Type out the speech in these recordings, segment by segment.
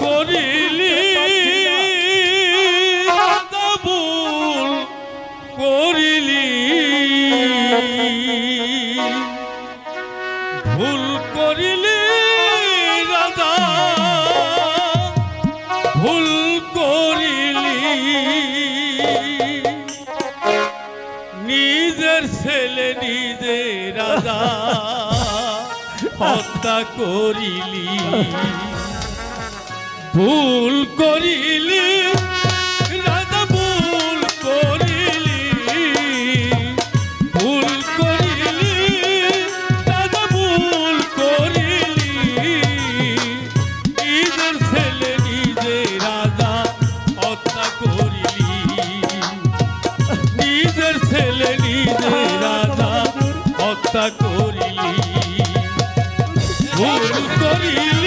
করিলি ভুল করিলি ভুল করিলি। ভুল নিজে রাজা হত্যা করিলি। ভুল করিলি, রাজা ভুল করিলি। ভুল করিলি, রাজা ভুল করিলি। নিজের ছেলে, নিজে রাজা হত্যা করিলি। নিজের ছেলে, নিজে রাজা হত্যা করিলি। ভুল করিলি।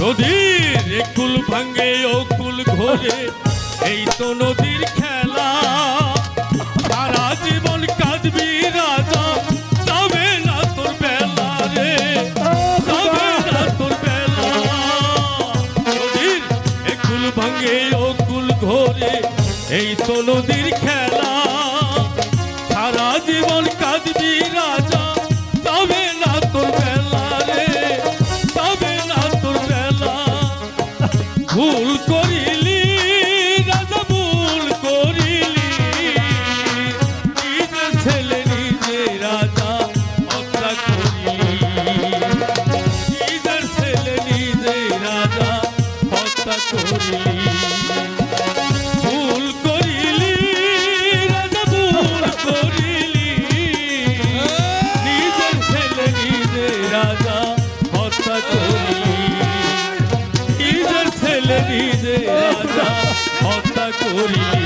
নদীর একুল ভাঙ্গে অকুল ঘোরে, এই তো নদীর খেলা। সারা জীবন কাঁদবি রাজা, যাবে না তোর বেলা রে, যাবে না তোর বেলা। নদীর একুল ভাঙ্গে অকুল ঘোরে, এই তো নদীর খেলা। সারা জীবন কাঁদবি ভুল করিলি, রাজা ভুল করিলি। ছেলে, নিজে রাজা, হত্যা করিলি। ছেলে, নিজে রাজা, হত্যা করিলি। ভুল করিলি, রাজা ভুল নিজের ছেলে, নিজে রাজা Oh, my God.